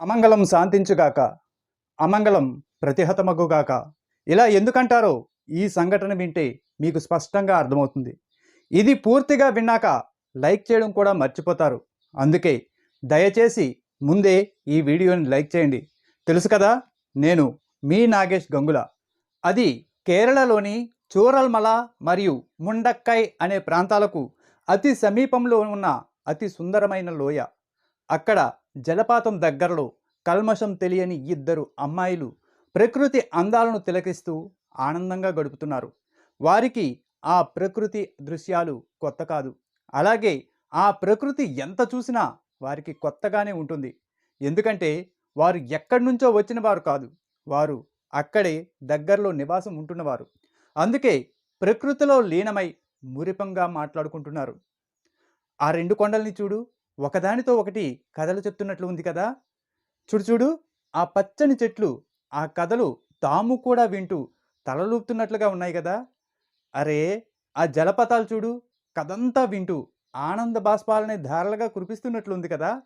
అమంగళం శాంతించుగాక అమంగళం ప్రతిహతమగుగాక. ఇలా ఎందుకంటారో ఈ సంఘటన వింటే మీకు స్పష్టంగా అర్థమవుతుంది. ఇది పూర్తిగా విన్నాక లైక్ చేయడం కూడా మర్చిపోతారు. అందుకే దయచేసి ముందే ఈ వీడియోని లైక్ చేయండి. తెలుసు కదా నేను మీ నాగేష్ గంగుల. అది కేరళలోని చూరల్మల మరియు ముండక్కై అనే ప్రాంతాలకు అతి సమీపంలో ఉన్న అతి సుందరమైన లోయ. అక్కడ జలపాతం దగ్గరలో కల్మషం తెలియని ఇద్దరు అమ్మాయిలు ప్రకృతి అందాలను తిలకిస్తూ ఆనందంగా గడుపుతున్నారు. వారికి ఆ ప్రకృతి దృశ్యాలు కొత్త కాదు. అలాగే ఆ ప్రకృతి ఎంత చూసినా వారికి కొత్తగానే ఉంటుంది. ఎందుకంటే వారు ఎక్కడి నుంచో వచ్చిన వారు కాదు. వారు అక్కడే దగ్గరలో నివాసం ఉంటున్నవారు. అందుకే ప్రకృతిలో లీనమై మురిపంగా మాట్లాడుకుంటున్నారు. ఆ రెండు కొండల్ని చూడు. ఒకదానితో ఒకటి కథలు చెప్తున్నట్లు ఉంది కదా. చూడు చూడు ఆ పచ్చని చెట్లు ఆ కథలు తాము కూడా వింటూ తలలూపుతున్నట్లుగా ఉన్నాయి కదా. అరే ఆ జలపాతాలు చూడు కథంతా వింటూ ఆనంద బాష్పాలనే ధారలుగా కురిపిస్తున్నట్లుంది కదా.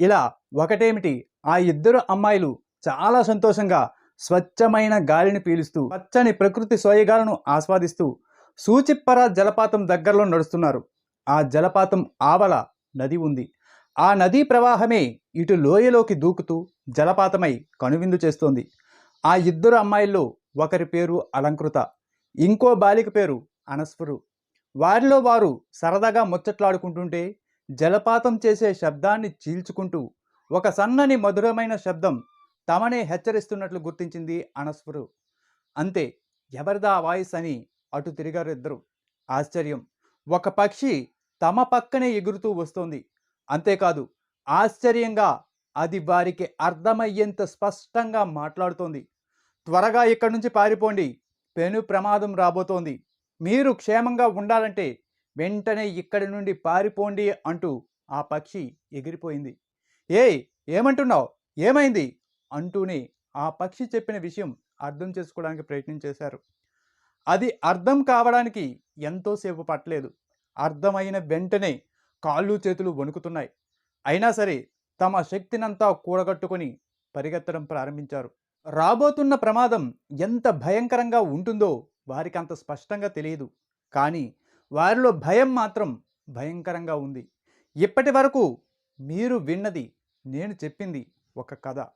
ఇలా ఒకటేమిటి? ఆ ఇద్దరు అమ్మాయిలు చాలా సంతోషంగా స్వచ్ఛమైన గాలిని పీలుస్తూ పచ్చని ప్రకృతి సోయగాలను ఆస్వాదిస్తూ సూచిప్పర జలపాతం దగ్గరలో నడుస్తున్నారు. ఆ జలపాతం ఆవల నది ఉంది. ఆ నదీ ప్రవాహమే ఇటు లోయలోకి దూకుతూ జలపాతమై కనువిందు చేస్తోంది. ఆ ఇద్దరు అమ్మాయిల్లో ఒకరి పేరు అలంకృత ఇంకో బాలిక పేరు అనస్ఫురు. వారిలో వారు సరదాగా ముచ్చట్లాడుకుంటుంటే జలపాతం చేసే శబ్దాన్ని చీల్చుకుంటూ ఒక సన్నని మధురమైన శబ్దం తమనే హెచ్చరిస్తున్నట్లు గుర్తించింది అనస్ఫురు. అంతే ఎవరిదా వాయిస్ అని అటు తిరిగారు ఇద్దరు. ఆశ్చర్యం ఒక పక్షి తమ పక్కనే ఎగురుతూ వస్తోంది. అంతేకాదు ఆశ్చర్యంగా అది వారికి అర్థమయ్యేంత స్పష్టంగా మాట్లాడుతోంది. త్వరగా ఇక్కడి నుంచి పారిపోండి. పెను ప్రమాదం రాబోతోంది. మీరు క్షేమంగా ఉండాలంటే వెంటనే ఇక్కడి నుండి పారిపోండి అంటూ ఆ పక్షి ఎగిరిపోయింది. ఏయ్ ఏమంటున్నావు? ఏమైంది? అంటూనే ఆ పక్షి చెప్పిన విషయం అర్థం చేసుకోవడానికి ప్రయత్నం చేశారు. అది అర్థం కావడానికి ఎంతోసేపు పట్టలేదు. అర్థమైన వెంటనే కాళ్ళు చేతులు వణుకుతున్నాయి. అయినా సరే తమ శక్తినంతా కూడగట్టుకొని పరిగెత్తడం ప్రారంభించారు. రాబోతున్న ప్రమాదం ఎంత భయంకరంగా ఉంటుందో వారికి అంత స్పష్టంగా తెలియదు. కానీ వారిలో భయం మాత్రం భయంకరంగా ఉంది. ఇప్పటి వరకు మీరు విన్నది నేను చెప్పింది ఒక కథ.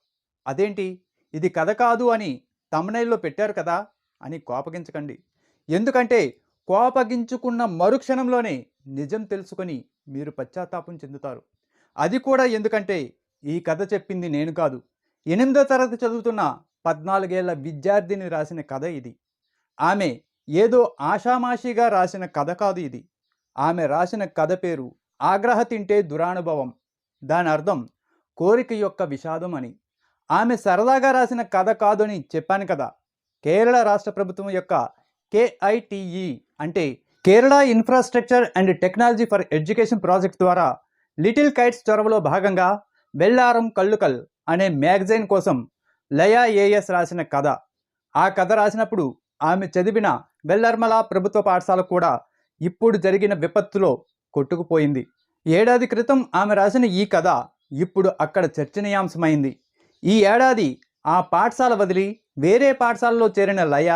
అదేంటి? ఇది కథ కాదు అని తమనైల్లో పెట్టారు కదా అని కోపగించకండి. ఎందుకంటే కోపగించుకున్న మరుక్షణంలోనే నిజం తెలుసుకొని మీరు పశ్చాత్తాపం చెందుతారు. అది కూడా ఎందుకంటే ఈ కథ చెప్పింది నేను కాదు. ఎనిమిదో తరగతి చదువుతున్న పద్నాలుగేళ్ళ విద్యార్థిని రాసిన కథ ఇది. ఆమె ఏదో ఆషామాషిగా రాసిన కథ కాదు ఇది. ఆమె రాసిన కథ పేరు ఆగ్రహ తింటే దురానుభవం. దాని అర్థం కోరిక యొక్క విషాదం అని. ఆమె సరదాగా రాసిన కథ కాదు అని చెప్పాను కదా. కేరళ రాష్ట్ర ప్రభుత్వం యొక్క కేఐటిఈ అంటే Kerala infrastructure and technology for education project ద్వారా లిటిల్ కైట్స్ చొరవలో భాగంగా బెల్లారం కల్లుకల్ అనే మ్యాగజైన్ కోసం లయా ఏఎస్ రాసిన కథ. ఆ కథ రాసినప్పుడు ఆమె చదివిన బెల్లర్మల ప్రభుత్వ పాఠశాల కూడా ఇప్పుడు జరిగిన విపత్తులో కొట్టుకుపోయింది. ఏడాది క్రితం ఆమె రాసిన ఈ కథ ఇప్పుడు అక్కడ చర్చనీయాంశమైంది. ఈ ఏడాది ఆ పాఠశాల వదిలి వేరే పాఠశాలలో చేరిన లయ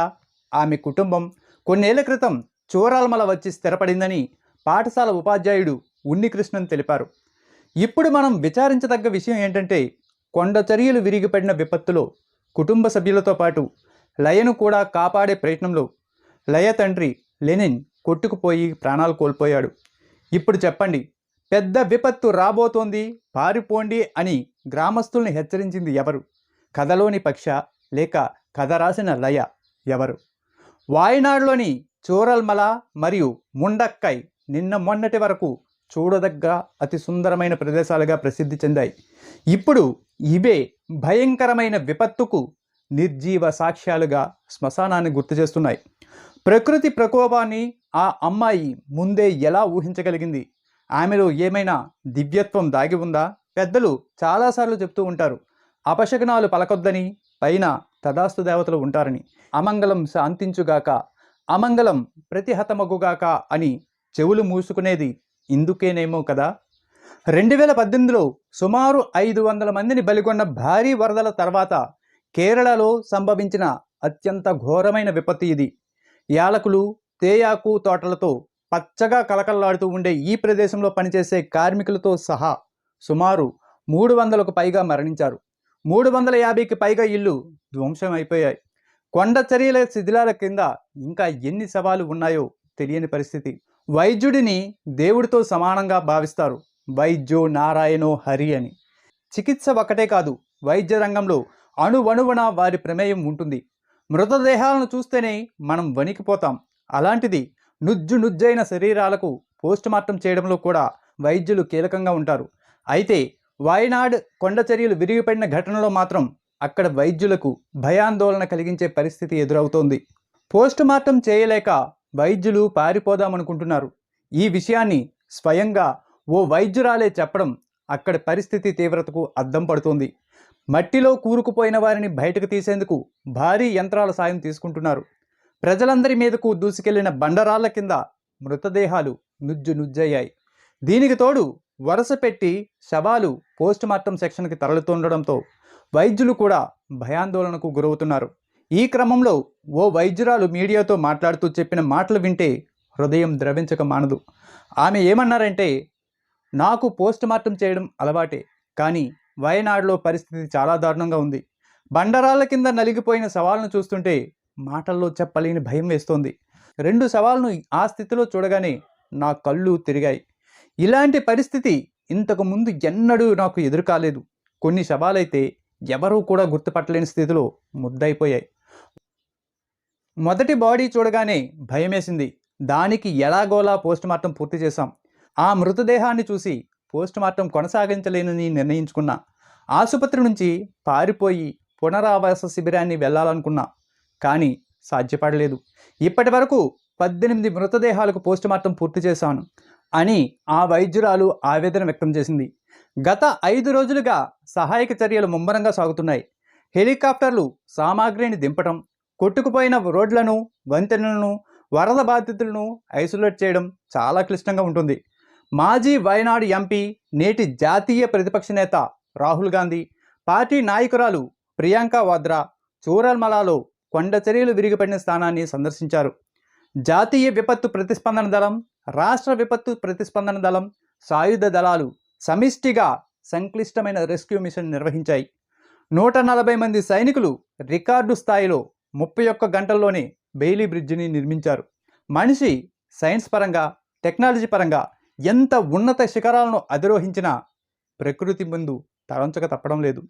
ఆమె కుటుంబం కొన్నేళ్ళ క్రితం చూరాల్మల వచ్చి స్థిరపడిందని పాఠశాల ఉపాధ్యాయుడు ఉన్నికృష్ణన్ తెలిపారు. ఇప్పుడు మనం విచారించదగ్గ విషయం ఏంటంటే కొండ చర్యలు విరిగిపడిన విపత్తులో కుటుంబ సభ్యులతో పాటు లయను కూడా కాపాడే ప్రయత్నంలో లయ తండ్రి లెనిన్ కొట్టుకుపోయి ప్రాణాలు కోల్పోయాడు. ఇప్పుడు చెప్పండి పెద్ద విపత్తు రాబోతోంది పారిపోండి అని గ్రామస్తుల్ని హెచ్చరించింది ఎవరు? కథలోని పక్ష లేక కథ రాసిన లయ ఎవరు? వాయనాడులోని చోరల్మల మరియు ముండక్కై నిన్న మొన్నటి వరకు చూడదగ్గ అతి సుందరమైన ప్రదేశాలుగా ప్రసిద్ధి చెందాయి. ఇప్పుడు ఇవే భయంకరమైన విపత్తుకు నిర్జీవ సాక్ష్యాలుగా శ్మశానాన్ని గుర్తు చేస్తున్నాయి. ప్రకృతి ప్రకోపాన్ని ఆ అమ్మాయి ముందే ఎలా ఊహించగలిగింది? ఆమెలో ఏమైనా దివ్యత్వం దాగి ఉందా? పెద్దలు చాలాసార్లు చెప్తూ ఉంటారు. అపశకనాలు పలకొద్దని పైన తదాస్తు దేవతలు ఉంటారని. అమంగళం శాంతించుగాక అమంగళం ప్రతిహతమగుగాక అని చెవులు మూసుకునేది ఇందుకేనేమో కదా? రెండు వేల పద్దెనిమిదిలో సుమారు ఐదు వందల మందిని బలిగొన్న భారీ వరదల తర్వాత కేరళలో సంభవించిన అత్యంత ఘోరమైన విపత్తు ఇది. యాలకులు తేయాకు తోటలతో పచ్చగా కలకల్లాడుతూ ఉండే ఈ ప్రదేశంలో పనిచేసే కార్మికులతో సహా సుమారు మూడు వందలకు పైగా మరణించారు. మూడు వందల యాభైకి పైగా ఇల్లు ధ్వంసం అయిపోయాయి కొండ చర్యల శిథిలాల కింద ఇంకా ఎన్ని సవాలు ఉన్నాయో తెలియని పరిస్థితి. వైద్యుడిని దేవుడితో సమానంగా భావిస్తారు. వైద్యో నారాయణో హరి అని. చికిత్స ఒకటే కాదు వైద్య రంగంలో అణువణువున వారి ప్రమేయం ఉంటుంది. మృతదేహాలను చూస్తేనే మనం వణికిపోతాం. అలాంటిది నుజ్జు నుజ్జైన శరీరాలకు పోస్టుమార్టం చేయడంలో కూడా వైద్యులు కీలకంగా ఉంటారు. అయితే వాయనాడ్ కొండచర్యలు విరిగిపడిన ఘటనలో మాత్రం అక్కడ వైద్యులకు భయాందోళన కలిగించే పరిస్థితి ఎదురవుతోంది. పోస్టుమార్టం చేయలేక వైద్యులు పారిపోదామనుకుంటున్నారు. ఈ విషయాన్ని స్వయంగా ఓ వైద్యురాలే చెప్పడం అక్కడ పరిస్థితి తీవ్రతకు అద్దం పడుతోంది. మట్టిలో కూరుకుపోయిన వారిని బయటకు తీసేందుకు భారీ యంత్రాల సాయం తీసుకుంటున్నారు. ప్రజలందరి మీదకు దూసుకెళ్ళిన బండరాళ్ళ కింద మృతదేహాలు నుజ్జు నుజ్జయ్యాయి. దీనికి తోడు వరుస పెట్టి శవాలు పోస్టుమార్టం సెక్షన్కి తరలుతుండడంతో వైద్యులు కూడా భయాందోళనకు గురవుతున్నారు. ఈ క్రమంలో ఓ వైద్యురాలు మీడియాతో మాట్లాడుతూ చెప్పిన మాటలు వింటే హృదయం ద్రవించక మానదు. ఆమె ఏమన్నారంటే నాకు పోస్ట్ మార్టం చేయడం అలవాటే కానీ వయనాడులో పరిస్థితి చాలా దారుణంగా ఉంది. బండరాళ్ళ కింద నలిగిపోయిన సవాళ్ళను చూస్తుంటే మాటల్లో చెప్పలేని భయం వేస్తోంది. రెండు సవాళ్ళను ఆ స్థితిలో చూడగానే నా కళ్ళు తిరిగాయి. ఇలాంటి పరిస్థితి ఇంతకు ముందు ఎన్నడూ నాకు ఎదురు కాలేదు కొన్ని సవాలైతే ఎవరూ కూడా గుర్తుపట్టలేని స్థితిలో ముద్దయిపోయాయి. మొదటి బాడీ చూడగానే భయమేసింది. దానికి ఎలాగోలా పోస్టుమార్టం పూర్తి చేశాం. ఆ మృతదేహాన్ని చూసి పోస్టుమార్టం కొనసాగించలేనని నిర్ణయించుకున్నా ఆసుపత్రి నుంచి పారిపోయి పునరావాస శిబిరాన్ని వెళ్ళాలనుకున్నా కానీ సాధ్యపడలేదు. ఇప్పటి వరకు పద్దెనిమిది మృతదేహాలకు పోస్టుమార్టం పూర్తి చేశాను అని ఆ వైద్యురాలు ఆవేదన వ్యక్తం చేసింది. గత ఐదు రోజులుగా సహాయక చర్యలు ముమ్మరంగా సాగుతున్నాయి. హెలికాప్టర్లు సామాగ్రిని దింపటం కొట్టుకుపోయిన రోడ్లను వంతెనలను వరద బాధితులను ఐసోలేట్ చేయడం చాలా క్లిష్టంగా ఉంటుంది. మాజీ వయనాడు ఎంపీ నేటి జాతీయ ప్రతిపక్ష నేత రాహుల్ గాంధీ పార్టీ నాయకురాలు ప్రియాంక వాద్రా చూరల్మలాలో కొండ చర్యలు విరిగిపడిన స్థానాన్ని సందర్శించారు. జాతీయ విపత్తు ప్రతిస్పందన దళం రాష్ట్ర విపత్తు ప్రతిస్పందన దళం సాయుధ దళాలు సమిష్టిగా సంక్లిష్టమైన రెస్క్యూ మిషన్ నిర్వహించాయి. నూట నలభై మంది సైనికులు రికార్డు స్థాయిలో ముప్పై ఒక్క గంటల్లోనే బెయిలీ బ్రిడ్జిని నిర్మించారు. మనిషి సైన్స్ పరంగా టెక్నాలజీ పరంగా ఎంత ఉన్నత శిఖరాలను అధిరోహించినా ప్రకృతి ముందు తలంచక తప్పడం లేదు.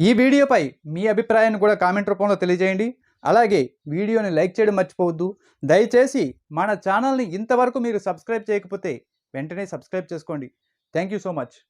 ఈ వీడియోపై మీ అభిప్రాయాన్ని కూడా కామెంట్ రూపంలో తెలియజేయండి. అలాగే వీడియోని లైక్ చేయడం మర్చిపోవద్దు. దయచేసి మన ఛానల్ని ఇంతవరకు మీరు సబ్స్క్రైబ్ చేయకపోతే వెంటనే సబ్స్క్రైబ్ చేసుకోండి. Thank you so much.